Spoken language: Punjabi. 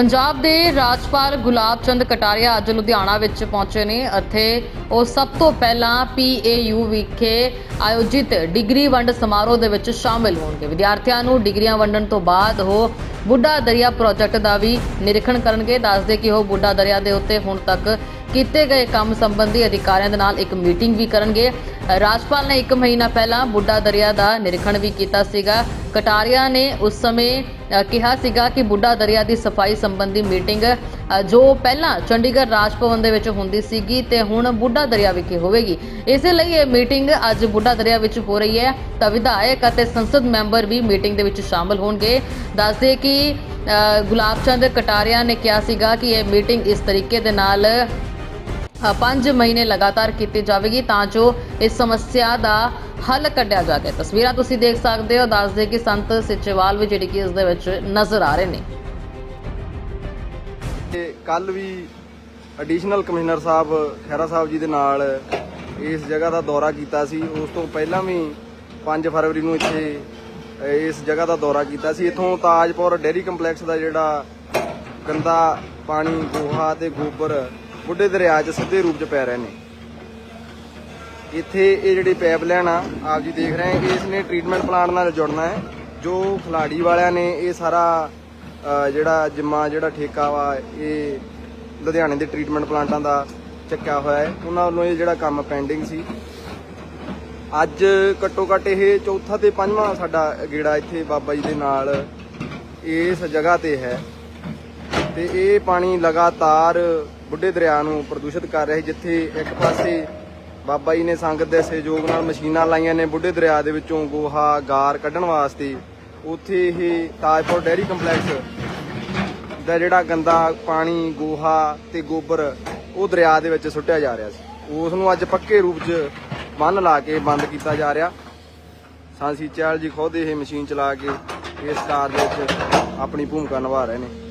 ਪੰਜਾਬ ਦੇ ਰਾਜਪਾਲ ਗੁਲਾਬ ਚੰਦ ਕਟਾਰੀਆ ਅੱਜ ਲੁਧਿਆਣਾ ਵਿੱਚ ਪਹੁੰਚੇ ਨੇ। ਅਤੇ ਉਹ ਸਭ ਤੋਂ ਪਹਿਲਾਂ PAU ਵਿਖੇ ਆਯੋਜਿਤ ਡਿਗਰੀ ਵੰਡ ਸਮਾਰੋਹ ਦੇ ਵਿੱਚ ਸ਼ਾਮਿਲ ਹੋਣਗੇ। ਵਿਦਿਆਰਥੀਆਂ ਨੂੰ ਡਿਗਰੀਆਂ ਵੰਡਣ ਤੋਂ ਬਾਅਦ ਉਹ ਬੁੱਢਾ ਦਰਿਆ ਪ੍ਰੋਜੈਕਟ ਦਾ ਵੀ ਨਿਰੀਖਣ ਕਰਨਗੇ। ਦੱਸਦੇ ਕਿ ਉਹ ਬੁੱਢਾ ਦਰਿਆ ਦੇ ਉੱਤੇ ਹੁਣ ਤੱਕ ਕੀਤੇ ਗਏ ਕੰਮ ਸੰਬੰਧੀ ਅਧਿਕਾਰੀਆਂ ਦੇ ਨਾਲ ਇੱਕ ਮੀਟਿੰਗ ਵੀ ਕਰਨਗੇ। ਰਾਜਪਾਲ ਨੇ 1 ਮਹੀਨਾ ਪਹਿਲਾਂ ਬੁੱਢਾ ਦਰਿਆ ਦਾ ਨਿਰੀਖਣ ਵੀ ਕੀਤਾ ਸੀਗਾ। ਕਟਾਰੀਆ ਨੇ ਉਸ ਸਮੇਂ ਕਿਹਾ ਸੀਗਾ ਕਿ ਬੁੱਢਾ ਦਰਿਆ ਦੀ ਸਫ਼ਾਈ ਸੰਬੰਧੀ ਮੀਟਿੰਗ ਜੋ ਪਹਿਲਾਂ ਚੰਡੀਗੜ੍ਹ ਰਾਜ ਭਵਨ ਦੇ ਵਿੱਚ ਹੁੰਦੀ ਸੀਗੀ ਤੇ ਹੁਣ ਬੁੱਢਾ ਦਰਿਆ ਵਿਖੇ ਹੋਵੇਗੀ। ਇਸੇ ਲਈ ਇਹ ਮੀਟਿੰਗ ਅੱਜ ਬੁੱਢਾ ਦਰਿਆ ਵਿੱਚ ਹੋ ਰਹੀ ਹੈ। ਤਾਂ ਵਿਧਾਇਕ ਅਤੇ ਸੰਸਦ ਮੈਂਬਰ ਵੀ ਮੀਟਿੰਗ ਦੇ ਵਿੱਚ ਸ਼ਾਮਲ ਹੋਣਗੇ। ਦੱਸਦੇ ਕਿ ਗੁਲਾਬ ਚੰਦ ਕਟਾਰੀਆ ਨੇ ਕਿਹਾ ਸੀਗਾ ਕਿ ਇਹ ਮੀਟਿੰਗ ਇਸ ਤਰੀਕੇ ਦੇ ਨਾਲ ਅ, ਪੰਜ ਮਹੀਨੇ ਲਗਾਤਾਰ ਕੀਤੀ ਜਾਵੇਗੀ ਤਾਂ ਜੋ ਇਸ ਸਮੱਸਿਆ ਦਾ ਹੱਲ ਕੱਢਿਆ ਜਾ ਸਕੇ ਤਸਵੀਰਾਂ ਤੁਸੀਂ ਦੇਖ ਸਕਦੇ ਹੋ। ਦੱਸਦੇ ਕਿ ਸੰਤ ਸਿਚੇਵਾਲ ਵੀ ਜਿਹੜੀ ਕਿ ਇਸ ਦੇ ਵਿੱਚ ਨਜ਼ਰ ਆ ਰਹੇ ਨੇ। ਤੇ ਕੱਲ ਵੀ ਐਡੀਸ਼ਨਲ ਕਮਿਸ਼ਨਰ ਸਾਹਿਬ ਖਹਿਰਾ ਸਾਹਿਬ ਜੀ ਦੇ ਨਾਲ ਇਸ ਜਗ੍ਹਾ ਦਾ ਦੌਰਾ ਕੀਤਾ ਸੀ। ਉਸ ਤੋਂ ਪਹਿਲਾਂ ਵੀ 5 ਫਰਵਰੀ ਨੂੰ ਇੱਥੇ ਇਸ ਜਗ੍ਹਾ ਦਾ ਦੌਰਾ ਕੀਤਾ ਸੀ। ਇੱਥੋਂ ਤਾਜਪੁਰ ਡੇਅਰੀ ਕੰਪਲੈਕਸ ਦਾ ਜਿਹੜਾ ਗੰਦਾ ਪਾਣੀ ਗੋਹਾ ਤੇ ਗੋਬਰ ਬੁੱਢੇ ਦਰਿਆ 'ਚ ਸਿੱਧੇ ਰੂਪ 'ਚ ਪੈ ਰਹੇ ਨੇ। ਇੱਥੇ ਇਹ ਜਿਹੜੀ ਪਾਈਪ ਲਾਈਨ ਆ, ਆਪ ਜੀ ਦੇਖ ਰਹੇ ਹੈ ਇਸ ਨੇ ਟ੍ਰੀਟਮੈਂਟ ਪਲਾਂਟ ਨਾਲ ਜੁੜਨਾ ਹੈ, ਜੋ ਖਲਾੜੀ ਵਾਲਿਆਂ ਨੇ ਇਹ ਸਾਰਾ ਜਿਹੜਾ ਜਿੰਮਾ, ਜਿਹੜਾ ਠੇਕਾ ਵਾ, ਇਹ ਲੁਧਿਆਣੇ ਦੇ ਟ੍ਰੀਟਮੈਂਟ ਪਲਾਂਟਾਂ ਦਾ ਚੱਕਿਆ ਹੋਇਆ ਹੈ। ਉਹਨਾਂ ਵੱਲੋਂ ਇਹ ਜਿਹੜਾ ਕੰਮ ਪੈਂਡਿੰਗ ਸੀ। ਅੱਜ ਘੱਟੋ ਘੱਟ ਇਹ ਚੌਥਾ ਤੇ ਪੰਜਵਾਂ ਸਾਡਾ ਗੇੜਾ ਇੱਥੇ ਬਾਬਾ ਜੀ ਦੇ ਨਾਲ ਇਸ ਜਗ੍ਹਾ ਤੇ ਹੈ। ਤੇ ਇਹ ਪਾਣੀ ਲਗਾਤਾਰ ਬੁੱਢੇ ਦਰਿਆ ਨੂੰ ਪ੍ਰਦੂਸ਼ਿਤ ਕਰ ਰਿਹਾ ਹੈ ਜਿੱਥੇ ਇੱਕ ਪਾਸੇ ਬਾਬਾ ਜੀ ਨੇ ਸੰਗਤ ਦੇ ਸਹਿਯੋਗ ਨਾਲ ਮਸ਼ੀਨਾਂ ਲਾਈਆਂ ਨੇ, ਬੁੱਢੇ ਦਰਿਆ ਦੇ ਵਿੱਚੋਂ ਗੋਹਾ, ਗਾਰ ਕੱਢਣ ਵਾਸਤੇ। ਉੱਥੇ ਇਹ ਤਾਜਪੁਰ ਡੇਅਰੀ ਕੰਪਲੈਕਸ ਦਾ ਜਿਹੜਾ ਗੰਦਾ ਪਾਣੀ, ਗੋਹਾ ਤੇ ਗੋਬਰ, ਉਹ ਦਰਿਆ ਦੇ ਵਿੱਚ ਸੁੱਟਿਆ ਜਾ ਰਿਹਾ ਸੀ। ਉਸ ਨੂੰ ਅੱਜ ਪੱਕੇ ਰੂਪ 'ਚ ਬੰਨ ਲਾ ਕੇ ਬੰਦ ਕੀਤਾ ਜਾ ਰਿਹਾ। ਸਾਂਸੀ ਚਾਲ ਜੀ ਖੁਦ ਇਹ ਮਸ਼ੀਨ ਚਲਾ ਕੇ ਇਸ ਕਾਰ ਦੇ ਵਿੱਚ ਆਪਣੀ ਭੂਮਿਕਾ ਨਿਭਾ ਰਹੇ ਨੇ।